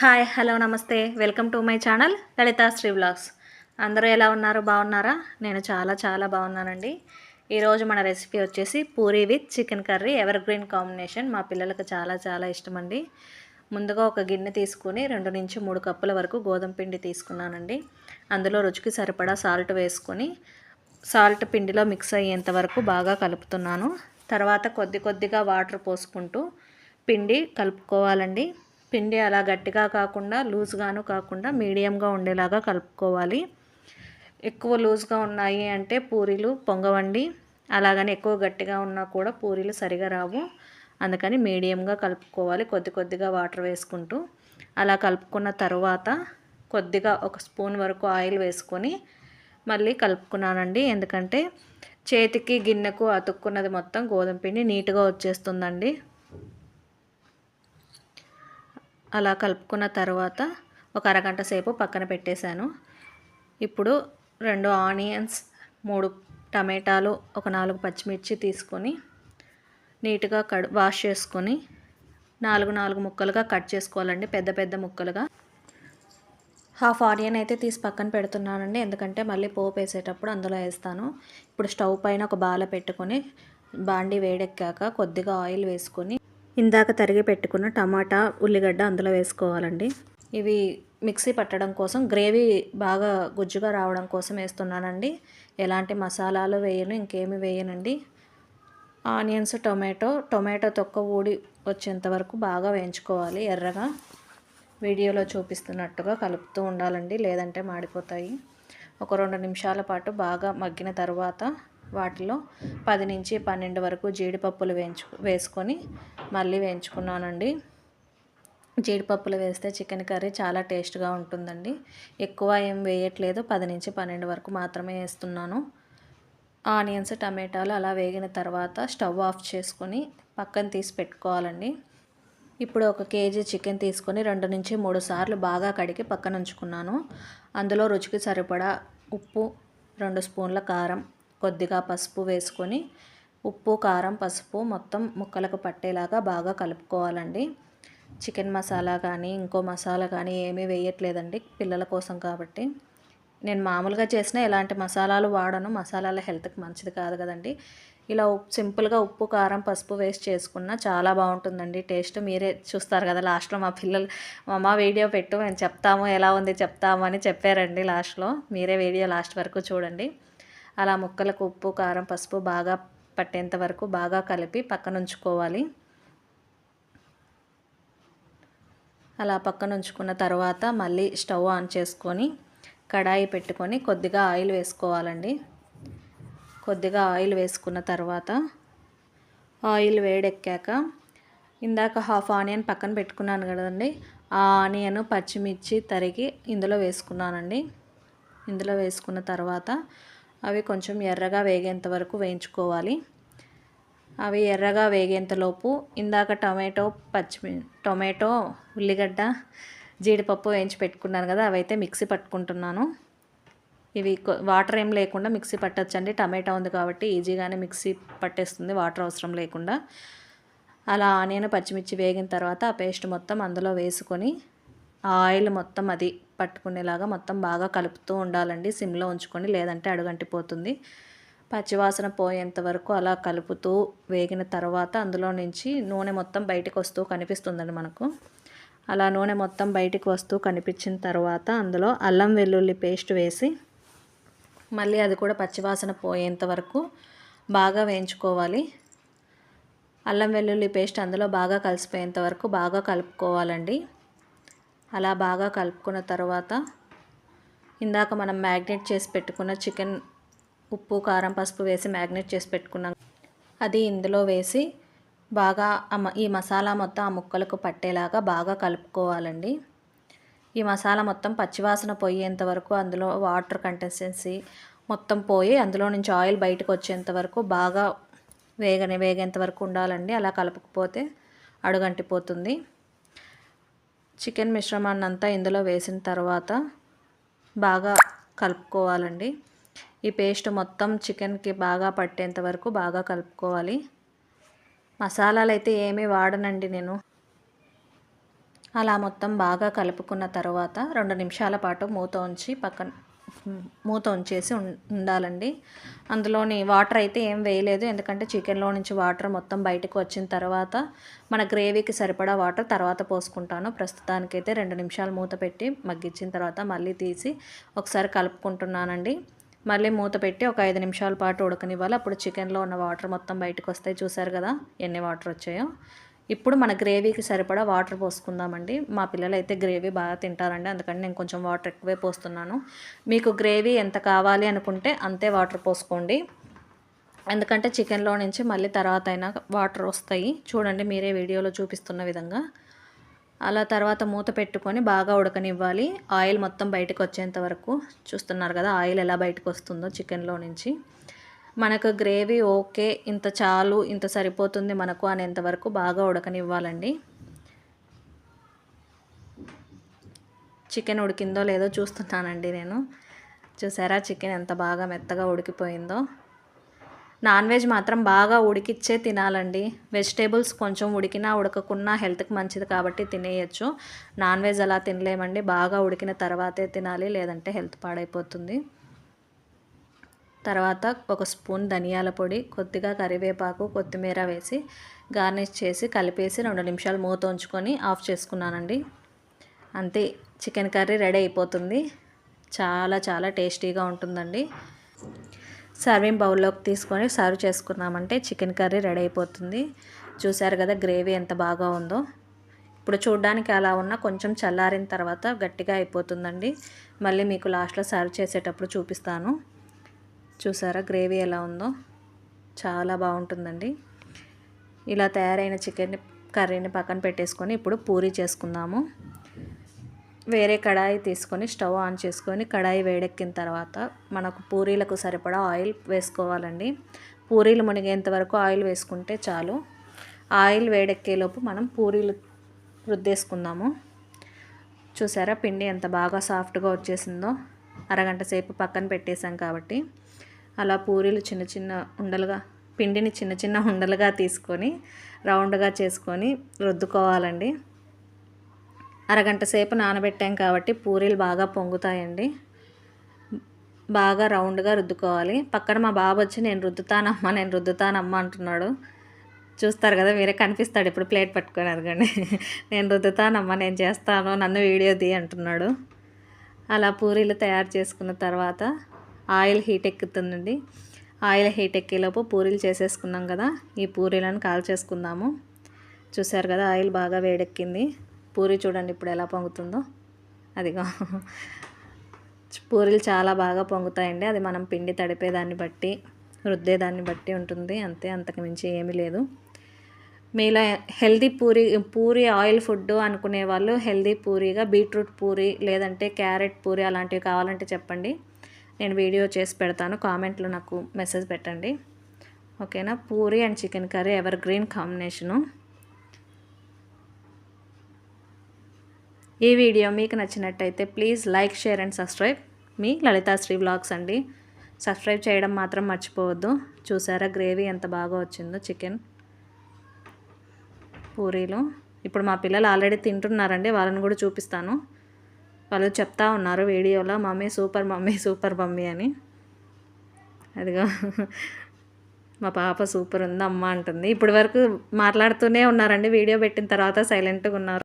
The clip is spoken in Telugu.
హాయ్ హలో నమస్తే. Welcome to my channel Lalitha Sri vlogs. అందరూ ఎలా ఉన్నారు? బాగున్నారా? నేను చాలా చాలా బాగున్నానండి. ఈరోజు మన రెసిపీ వచ్చేసి puri with chicken curry evergreen combination. మా పిల్లలకు చాలా చాలా ఇష్టమండి. ముందుగా ఒక గిన్నె తీసుకుని రెండు నుంచి మూడు కప్పుల వరకు గోధుమ పిండి తీసుకున్నానండి. అందులో రుచికి సరిపడా సాల్ట్ వేసుకొని సాల్ట్ పిండిలో మిక్స్ అయ్యేంత వరకు బాగా కలుపుతున్నాను. తర్వాత కొద్ది కొద్దిగా వాటర్ పోసుకుంటూ పిండి కలుపుకోవాలండి. పిండి అలా గట్టిగా కాకుండా లూజ్గాను కాకుండా మీడియంగా ఉండేలాగా కలుపుకోవాలి. ఎక్కువ లూజ్గా ఉన్నాయి అంటే పూరీలు పొంగవండి. అలాగని ఎక్కువ గట్టిగా ఉన్నా కూడా పూరీలు సరిగా రావు. అందుకని మీడియంగా కలుపుకోవాలి కొద్ది కొద్దిగా వాటర్ వేసుకుంటూ. అలా కలుపుకున్న తర్వాత కొద్దిగా ఒక స్పూన్ వరకు ఆయిల్ వేసుకొని మళ్ళీ కలుపుకున్నానండి. ఎందుకంటే చేతికి గిన్నెకు అతుక్కున్నది మొత్తం గోధుమ పిండి నీట్గా వచ్చేస్తుందండి. అలా కలుపుకున్న తర్వాత ఒక అరగంట సేపు పక్కన పెట్టేశాను. ఇప్పుడు రెండు ఆనియన్స్ మూడు టమాటాలు ఒక నాలుగు పచ్చిమిర్చి తీసుకొని నీట్గా కడ్ వాష్ చేసుకొని నాలుగు నాలుగు ముక్కలుగా కట్ చేసుకోవాలండి. పెద్ద పెద్ద ముక్కలుగా. హాఫ్ ఆనియన్ అయితే తీసి పక్కన పెడుతున్నానండి. ఎందుకంటే మళ్ళీ పోపు వేసేటప్పుడు అందులో వేస్తాను. ఇప్పుడు స్టవ్ పైన ఒక బాల పెట్టుకొని బాండి వేడెక్కాక కొద్దిగా ఆయిల్ వేసుకొని ఇందాక తరిగి పెట్టుకున్న టమాటా ఉల్లిగడ్డ అందులో వేసుకోవాలండి. ఇవి మిక్సీ పట్టడం కోసం గ్రేవీ బాగా గుజ్జుగా రావడం కోసం వేస్తున్నానండి. ఎలాంటి మసాలాలు వేయను ఇంకేమి వేయనండి. ఆనియన్స్ టొమాటో టొమాటో తొక్క ఊడి వచ్చేంత వరకు బాగా వేయించుకోవాలి ఎర్రగా. వీడియోలో చూపిస్తున్నట్టుగా కలుపుతూ ఉండాలండి లేదంటే మాడిపోతాయి. ఒక రెండు నిమిషాల పాటు బాగా మగ్గిన తర్వాత వాటిలో పది నుంచి పన్నెండు వరకు జీడిపప్పులు వేయించు వేసుకొని మళ్ళీ వేయించుకున్నానండి. జీడిపప్పులు వేస్తే చికెన్ కర్రీ చాలా టేస్ట్గా ఉంటుందండి. ఎక్కువ ఏం వేయట్లేదు. పది నుంచి పన్నెండు వరకు మాత్రమే వేస్తున్నాను. ఆనియన్స్ టమాటాలు అలా వేగిన తర్వాత స్టవ్ ఆఫ్ చేసుకొని పక్కన తీసి పెట్టుకోవాలండి. ఇప్పుడు ఒక కేజీ చికెన్ తీసుకొని రెండు నుంచి మూడు సార్లు బాగా కడిగి పక్కన ఉంచుకున్నాను. అందులో రుచికి సరిపడా ఉప్పు రెండు స్పూన్ల కారం కొద్దిగా పసుపు వేసుకొని ఉప్పు కారం పసుపు మొత్తం ముక్కలకు పట్టేలాగా బాగా కలుపుకోవాలండి. చికెన్ మసాలా కానీ ఇంకో మసాలా కానీ ఏమీ వేయట్లేదండి పిల్లల కోసం కాబట్టి. నేను మామూలుగా చేసిన ఎలాంటి మసాలాలు వాడను. మసాలాల హెల్త్కి మంచిది కాదు కదండి. ఇలా సింపుల్గా ఉప్పు కారం పసుపు వేస్ట్ చేసుకున్న చాలా బాగుంటుందండి. టేస్ట్ మీరే చూస్తారు కదా లాస్ట్లో మా పిల్లలు మా వీడియో పెట్టు మేము చెప్తాము ఎలా ఉంది చెప్తాము అని చెప్పారండి లాస్ట్లో. మీరే వీడియో లాస్ట్ వరకు చూడండి. అలా ముక్కలకు ఉప్పు కారం పసుపు బాగా పట్టేంత వరకు బాగా కలిపి పక్కన ఉంచుకోవాలి అలా పక్కన ఉంచుకున్న తర్వాత మళ్ళీ స్టవ్ ఆన్ చేసుకొని కడాయి పెట్టుకొని కొద్దిగా ఆయిల్ వేసుకోవాలండి. కొద్దిగా ఆయిల్ వేసుకున్న తర్వాత ఆయిల్ వేడెక్కాక ఇందాక హాఫ్ ఆనియన్ పక్కన పెట్టుకున్నాను కదండి ఆ ఆనియన్ పచ్చిమిర్చి తరిగి ఇందులో వేసుకున్నానండి. ఇందులో వేసుకున్న తర్వాత అవి కొంచెం ఎర్రగా వేగేంత వరకు వేయించుకోవాలి. అవి ఎర్రగా వేగేంతలోపు ఇందాక టమాటో పచ్చిమి టొమాటో ఉల్లిగడ్డ జీడిపప్పు వేయించి పెట్టుకున్నాను కదా అవైతే మిక్సీ పట్టుకుంటున్నాను. ఇవి వాటర్ ఏం లేకుండా మిక్సీ పట్టచ్చండి. టమాటా ఉంది కాబట్టి ఈజీగానే మిక్సీ పట్టేస్తుంది వాటర్ అవసరం లేకుండా. అలా ఆనియన్ పచ్చిమిర్చి వేగిన తర్వాత ఆ పేస్ట్ మొత్తం అందులో వేసుకొని ఆయిల్ మొత్తం అది పట్టుకునేలాగా మొత్తం బాగా కలుపుతూ ఉండాలండి. సిమ్లో ఉంచుకొని లేదంటే అడుగంటిపోతుంది. పచ్చివాసన పోయేంత వరకు అలా కలుపుతూ వేగిన తర్వాత అందులో నుంచి నూనె మొత్తం బయటకు వస్తూ కనిపిస్తుందండి మనకు. అలా నూనె మొత్తం బయటికి వస్తూ కనిపించిన తర్వాత అందులో అల్లం వెల్లుల్లి పేస్ట్ వేసి మళ్ళీ అది కూడా పచ్చివాసన పోయేంత వరకు బాగా వేయించుకోవాలి. అల్లం వెల్లుల్లి పేస్ట్ అందులో బాగా కలిసిపోయేంత వరకు బాగా కలుపుకోవాలండి. అలా బాగా కలుపుకున్న తర్వాత ఇందాక మనం మ్యాగ్నేట్ చేసి పెట్టుకున్న చికెన్ ఉప్పు కారం పసుపు వేసి మ్యాగ్నేట్ చేసి పెట్టుకున్నాం. అది ఇందులో వేసి బాగా ఈ మసాలా మొత్తం ఆ ముక్కలకు పట్టేలాగా బాగా కలుపుకోవాలండి. ఈ మసాలా మొత్తం పచ్చివాసన పోయేంత వరకు అందులో వాటర్ కంటెన్సెన్సీ మొత్తం పోయి అందులో నుంచి ఆయిల్ బయటకు వచ్చేంత వరకు బాగా వేగనే వేగేంత వరకు ఉండాలండి. అలా కలుపుకపోతే అడుగంటిపోతుంది. చికెన్ మిశ్రమాన్ని అంతా ఇందులో వేసిన తర్వాత బాగా కలుపుకోవాలండి. ఈ పేస్ట్ మొత్తం చికెన్కి బాగా పట్టేంత వరకు బాగా కలుపుకోవాలి. మసాలాలు అయితే ఏమీ వాడనండి నేను. అలా మొత్తం బాగా కలుపుకున్న తర్వాత రెండు నిమిషాల పాటు మూత ఉంచి పక్కన మూత ఉంచేసి ఉండాలండి. అందులోని వాటర్ అయితే ఏం వేయలేదు. ఎందుకంటే చికెన్లో నుంచి వాటర్ మొత్తం బయటకు వచ్చిన తర్వాత మన గ్రేవీకి సరిపడా వాటర్ తర్వాత పోసుకుంటాను. ప్రస్తుతానికైతే రెండు నిమిషాలు మూత పెట్టి మగ్గించిన తర్వాత మళ్ళీ తీసి ఒకసారి కలుపుకుంటున్నానండి. మళ్ళీ మూత పెట్టి ఒక ఐదు నిమిషాల పాటు ఉడకనివ్వాలి. అప్పుడు చికెన్లో ఉన్న వాటర్ మొత్తం బయటకు వస్తాయి. చూసారు కదా ఎన్ని వాటర్ వచ్చాయో. ఇప్పుడు మన గ్రేవీకి సరిపడా వాటర్ పోసుకుందామండి. మా పిల్లలు అయితే గ్రేవీ బాగా తింటారండి. అందుకని నేను కొంచెం వాటర్ ఎక్కువే పోస్తున్నాను. మీకు గ్రేవీ ఎంత కావాలి అనుకుంటే అంతే వాటర్ పోసుకోండి. ఎందుకంటే చికెన్లో నుంచి మళ్ళీ తర్వాత అయినా వాటర్ వస్తాయి. చూడండి మీరే వీడియోలో చూపిస్తున్న విధంగా. అలా తర్వాత మూత పెట్టుకొని బాగా ఉడకనివ్వాలి. ఆయిల్ మొత్తం బయటకు వచ్చేంత వరకు. చూస్తున్నారు కదా ఆయిల్ ఎలా బయటకు వస్తుందో చికెన్లో నుంచి. మనకు గ్రేవీ ఓకే ఇంత చాలు ఇంత సరిపోతుంది మనకు అనేంతవరకు బాగా ఉడకనివ్వాలండి. చికెన్ ఉడికిందో లేదో చూస్తున్నానండి నేను. చూసారా చికెన్ ఎంత బాగా మెత్తగా ఉడికిపోయిందో. నాన్ వెజ్ మాత్రం బాగా ఉడికిచ్చే తినాలండి. వెజిటేబుల్స్ కొంచెం ఉడికినా ఉడకకున్నా హెల్త్కి మంచిది కాబట్టి తినేయచ్చు. నాన్ వెజ్ అలా తినలేమండి. బాగా ఉడికిన తర్వాతే తినాలి లేదంటే హెల్త్ పాడైపోతుంది. తర్వాత ఒక స్పూన్ ధనియాల పొడి కొద్దిగా కరివేపాకు కొత్తిమీర వేసి గార్నిష్ చేసి కలిపేసి రెండు నిమిషాలు మూత ఉంచుకొని ఆఫ్ చేసుకున్నానండి. అంతే చికెన్ కర్రీ రెడీ అయిపోతుంది. చాలా చాలా టేస్టీగా ఉంటుందండి. సర్వింగ్ బౌల్లోకి తీసుకొని సర్వ్ చేసుకున్నామంటే చికెన్ కర్రీ రెడీ అయిపోతుంది. చూసారు కదా గ్రేవీ ఎంత బాగా ఉందో. ఇప్పుడు చూడడానికి అలా ఉన్న కొంచెం చల్లారిన తర్వాత గట్టిగా అయిపోతుందండి. మళ్ళీ మీకు లాస్ట్లో సర్వ్ చేసేటప్పుడు చూపిస్తాను. చూసారా? గ్రేవీ ఎలా ఉందో. చాలా బాగుంటుందండి. ఇలా తయారైన చికెన్ కర్రీని పక్కన పెట్టేసుకొని ఇప్పుడు పూరీ చేసుకుందాము. వేరే కడాయి తీసుకొని స్టవ్ ఆన్ చేసుకొని కడాయి వేడెక్కిన తర్వాత మనకు పూరీలకు సరిపడా ఆయిల్ వేసుకోవాలండి. పూరీలు మునిగేంత వరకు ఆయిల్ వేసుకుంటే చాలు. ఆయిల్ వేడెక్కేలోపు మనం పూరీలు రుద్దేసుకుందాము. చూసారా? పిండి ఎంత బాగా సాఫ్ట్గా వచ్చేసిందో. అరగంట సేపు పక్కన పెట్టేశాం కాబట్టి. అలా పూరీలు చిన్న చిన్న ఉండలుగా పిండిని చిన్న చిన్న ఉండలుగా తీసుకొని రౌండ్గా చేసుకొని రుద్దుకోవాలండి. అరగంట సేపు నానబెట్టాం కాబట్టి పూరీలు బాగా పొంగుతాయండి. బాగా రౌండ్గా రుద్దుకోవాలి. పక్కన మా బాబు వచ్చి నేను రుద్దుతానమ్మా నేను రుద్దుతానమ్మా అంటున్నాడు. చూస్తారు కదా మీరే కనిపిస్తాడు ఇప్పుడు ప్లేట్ పట్టుకొని అదిగండి నేను రుద్దుతానమ్మా నేను చేస్తాను నన్ను వీడియో తీ అంటున్నాడు. అలా పూరీలు తయారు చేసుకున్న తర్వాత ఆయిల్ హీట్ ఎక్కుతుందండి. ఆయిల్ హీట్ ఎక్కేలోపు పూరీలు చేసేసుకున్నాం కదా. ఈ పూరీలను కాల్ చేసుకుందాము చూసారు కదా ఆయిల్ బాగా వేడెక్కింది. పూరి చూడండి ఇప్పుడు ఎలా పొంగుతుందో. అదిగో. పూరీలు చాలా బాగా పొంగుతాయండి. అది మనం పిండి తడిపేదాన్ని బట్టి రుద్దేదాన్ని బట్టి ఉంటుంది. అంతే అంతకు మించి ఏమీ లేదు. మీలో healthy puri puri oil food అనుకునే వాళ్ళు హెల్దీ పూరిగా బీట్రూట్ పూరి లేదంటే క్యారెట్ పూరి అలాంటివి కావాలంటే చెప్పండి. నేను వీడియో చేసి పెడతాను. కామెంట్లో నాకు మెసేజ్ పెట్టండి. ఓకేనా? Puri and chicken curry evergreen combination. ఈ వీడియో మీకు నచ్చినట్టయితే please like share and subscribe. Me Lalithasri blogs అండి. సబ్స్క్రైబ్ చేయడం మాత్రం మర్చిపోవద్దు. చూసారా గ్రేవీ ఎంత బాగా వచ్చిందో చికెన్. పూరీలు. ఇప్పుడు మా పిల్లలు ఆల్రెడీ తింటున్నారండి. వాళ్ళని కూడా చూపిస్తాను. వాళ్ళు చెప్తా ఉన్నారు వీడియోలో mummy super mummy super mummy అని. అదిగో మా పాప సూపర్ ఉంది అమ్మ అంటుంది. ఇప్పటి వరకు మాట్లాడుతూనే ఉన్నారండి. వీడియో పెట్టిన తర్వాత సైలెంట్గా ఉన్నారు.